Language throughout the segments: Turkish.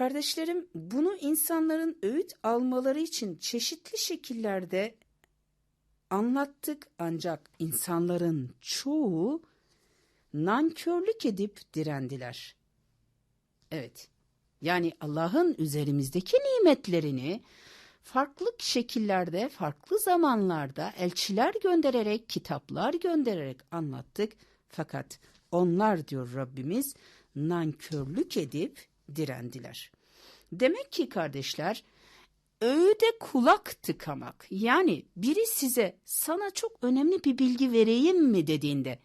Kardeşlerim bunu insanların öğüt almaları için çeşitli şekillerde anlattık ancak insanların çoğu nankörlük edip direndiler. Evet yani Allah'ın üzerimizdeki nimetlerini farklı şekillerde, farklı zamanlarda elçiler göndererek, kitaplar göndererek anlattık. Fakat onlar diyor Rabbimiz nankörlük edip direndiler. Demek ki kardeşler öğüde kulak tıkamak yani biri size sana çok önemli bir bilgi vereyim mi dediğinde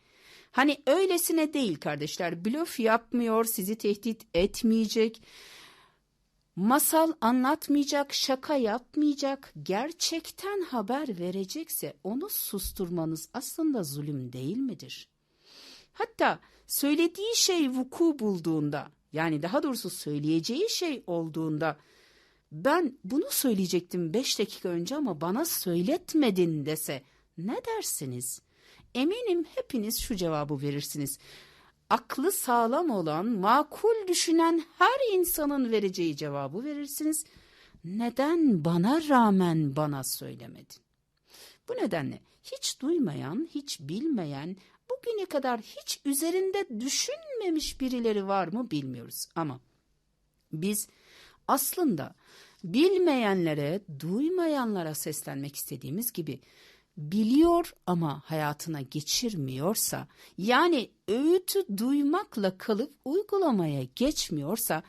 hani öylesine değil kardeşler blöf yapmıyor sizi tehdit etmeyecek masal anlatmayacak şaka yapmayacak gerçekten haber verecekse onu susturmanız aslında zulüm değil midir? Hatta söylediği şey vuku bulduğunda yani daha doğrusu söyleyeceği şey olduğunda ben bunu söyleyecektim beş dakika önce ama bana söyletmedin dese ne dersiniz? Eminim hepiniz şu cevabı verirsiniz. Aklı sağlam olan, makul düşünen her insanın vereceği cevabı verirsiniz. Neden bana rağmen bana söylemedin? Bu nedenle hiç duymayan, hiç bilmeyen, bugüne kadar hiç üzerinde düşünmemiş birileri var mı bilmiyoruz. Ama biz aslında bilmeyenlere, duymayanlara seslenmek istediğimiz gibi biliyor ama hayatına geçirmiyorsa, yani öğütü duymakla kalıp uygulamaya geçmiyorsa,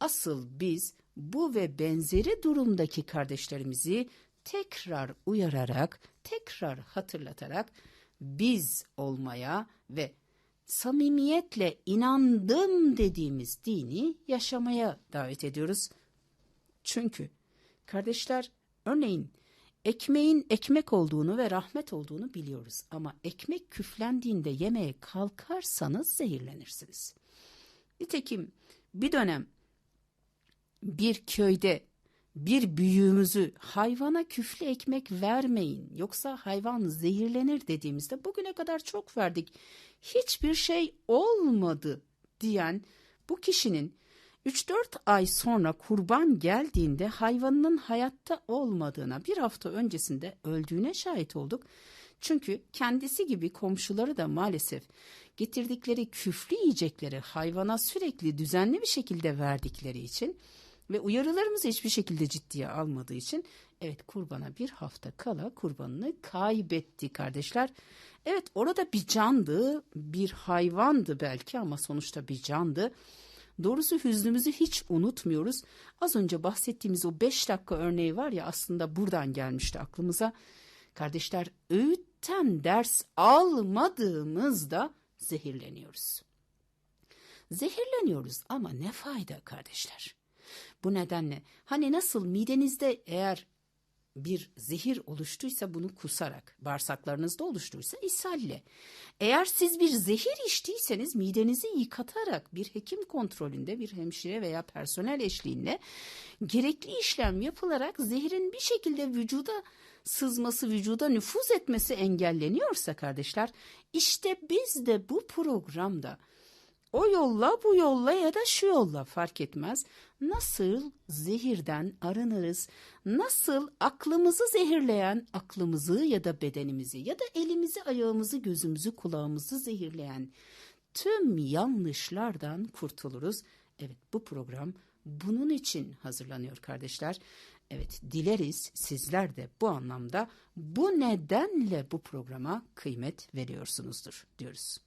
asıl biz bu ve benzeri durumdaki kardeşlerimizi tekrar uyararak, tekrar hatırlatarak biz olmaya ve samimiyetle inandım dediğimiz dini yaşamaya davet ediyoruz. Çünkü kardeşler örneğin ekmeğin ekmek olduğunu ve rahmet olduğunu biliyoruz ama ekmek küflendiğinde yemeye kalkarsanız zehirlenirsiniz. Nitekim bir dönem bir köyde bir büyüğümüzü hayvana küflü ekmek vermeyin yoksa hayvan zehirlenir dediğimizde bugüne kadar çok verdik hiçbir şey olmadı diyen bu kişinin 3-4 ay sonra kurban geldiğinde hayvanının hayatta olmadığına bir hafta öncesinde öldüğüne şahit olduk. Çünkü kendisi gibi komşuları da maalesef getirdikleri küflü yiyecekleri hayvana sürekli düzenli bir şekilde verdikleri için ve uyarılarımızı hiçbir şekilde ciddiye almadığı için evet kurbana bir hafta kala kurbanını kaybetti kardeşler. Evet orada bir candı bir hayvandı belki ama sonuçta bir candı. Doğrusu hüznümüzü hiç unutmuyoruz. Az önce bahsettiğimiz o beş dakika örneği var ya aslında buradan gelmişti aklımıza. Kardeşler öğütten ders almadığımızda zehirleniyoruz. Zehirleniyoruz ama ne fayda kardeşler? Bu nedenle hani nasıl midenizde eğer bir zehir oluştuysa bunu kusarak, bağırsaklarınızda oluştuysa ishalle. Eğer siz bir zehir içtiyseniz midenizi yıkatarak bir hekim kontrolünde bir hemşire veya personel eşliğinde gerekli işlem yapılarak zehrin bir şekilde vücuda sızması, vücuda nüfuz etmesi engelleniyorsa kardeşler, işte biz de bu programda o yolla bu yolla ya da şu yolla fark etmez. Nasıl zehirden arınırız? Nasıl aklımızı zehirleyen aklımızı ya da bedenimizi ya da elimizi ayağımızı gözümüzü kulağımızı zehirleyen tüm yanlışlardan kurtuluruz. Evet bu program bunun için hazırlanıyor kardeşler. Evet dileriz sizler de bu anlamda bu nedenle bu programa kıymet veriyorsunuzdur diyoruz.